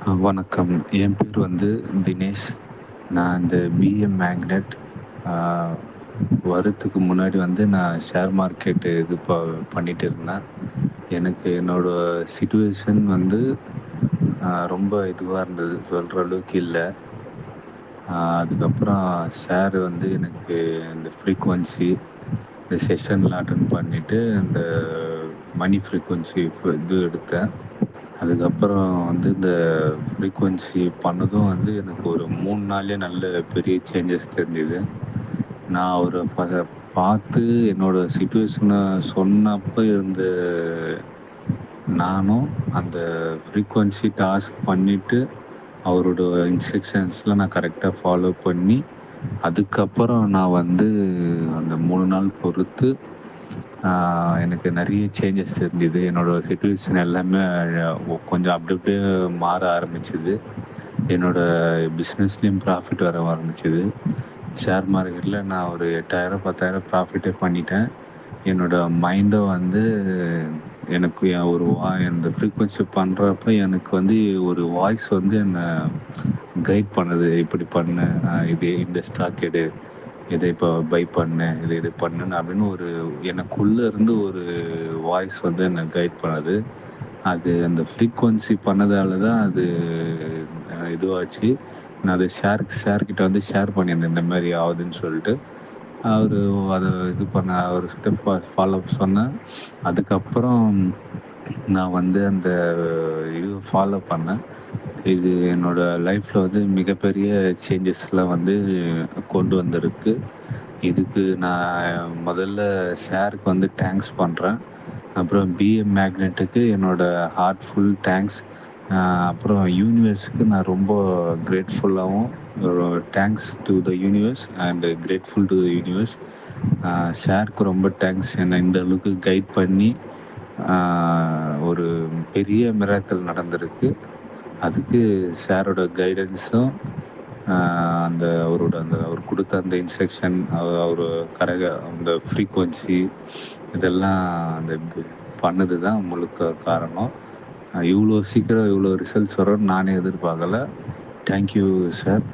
வணக்கம். என் பேர் வந்து தினேஷ். நான் இந்த பிஎம் மேக்னெட் வரத்துக்கு முன்னாடி வந்து நான் ஷேர் மார்க்கெட்டு இது ப பண்ணிட்டு இருந்தேன். எனக்கு என்னோட சுச்சுவேஷன் வந்து ரொம்ப இதுவாக இருந்தது. சொல்கிற அளவுக்கு இல்லை அதுக்கப்புறம் ஷேர் வந்து எனக்கு இந்த ஃப்ரீக்குவன்சி இந்த செஷன்லாம் அட்டன் பண்ணிவிட்டு அந்த மணி ஃப்ரீக்குவன்சி இது எடுத்தேன். அதுக்கப்புறம் வந்து இந்த ஃப்ரீக்குவென்சி பண்ணதும் வந்து எனக்கு ஒரு மூணு நாள்லேயே நல்ல பெரிய சேஞ்சஸ் தெரிஞ்சுது. நான் அவரை பார்த்து என்னோட சுச்சுவேஷனை சொன்னப்போ இருந்த நானும், அந்த ஃப்ரீக்குவென்சி டாஸ்க் பண்ணிவிட்டு அவரோட இன்ஸ்ட்ரக்ஷன்ஸில் நான் கரெக்டாக ஃபாலோ பண்ணி, அதுக்கப்புறம் நான் வந்து அந்த மூணு நாள் பொறுத்து எனக்கு நிறைய சேஞ்சஸ் தெரிஞ்சுது என்னோட சுச்சுவேஷன் எல்லாமே கொஞ்சம் அப்படி அப்படியே மாற ஆரம்பிச்சது. என்னோட பிஸ்னஸ்லேயும் ப்ராஃபிட் வர ஆரம்பிச்சது. ஷேர் மார்க்கெட்டில் நான் ஒரு 8000, 10,000 ப்ராஃபிட்டே பண்ணிட்டேன். என்னோட மைண்டும் வந்து எனக்கு என் ஒரு வா இந்த ஃப்ரீக்வன்சி பண்ணுறப்ப எனக்கு வந்து ஒரு வாய்ஸ் வந்து என்னை கைட் பண்ணுது. இப்படி பண்ணு, இது இந்த ஸ்டாக் எடு, இதை இப்போ பை பண்ணு, இதை இது பண்ணுன்னு அப்படின்னு ஒரு எனக்குள்ள இருந்து ஒரு வாய்ஸ் வந்து என்னை கைட் பண்ணுது. அது அந்த ஃப்ரீக்குவன்சி பண்ணதால தான் அது இதுவாச்சு. நான் அதை ஷேர் ஷேர்கிட்ட வந்து ஷேர் பண்ணியிருந்தேன். இந்த மாரி ஆகுதுன்னு சொல்லிட்டு. அவர் அதை இது பண்ண அவர்கிட்ட ஃபா ஃபாலோ அப் சொன்னேன். அதுக்கப்புறம் நான் வந்து அந்த இது ஃபாலோ பண்ணேன். இது என்னோட லைஃப்பில் வந்து மிகப்பெரிய சேஞ்சஸ்லாம் வந்து கொண்டு வந்திருக்கு. இதுக்கு நான் முதல்ல ஷேருக்கு வந்து தேங்க்ஸ் பண்ணுறேன் அப்புறம் பிஎம் மேக்னெட்டுக்கு என்னோட ஹார்ட்ஃபுல் தேங்க்ஸ். அப்புறம் யூனிவர்ஸுக்கு நான் ரொம்ப கிரேட்ஃபுல்லாகவும் thanks to the universe and grateful to the universe. ஷேருக்கு ரொம்ப தேங்க்ஸ். என்னை இந்த அளவுக்கு கைட் பண்ணி, ஒரு பெரிய மிராக்கள் நடந்திருக்கு. அதுக்கு சாரோட கைடன்ஸும், அந்த அவரோட அந்த அவர் கொடுத்த அந்த இன்ஸ்ட்ரக்ஷன், அவர் கரக அந்த ஃப்ரீக்குவன்சி இதெல்லாம் அந்த இது பண்ணது தான் முழுக்க காரணம். இவ்வளோ சீக்கிரம் இவ்வளோ ரிசல்ட்ஸ் வரும்னு நானே எதிர்பார்க்கல. Thank you sir.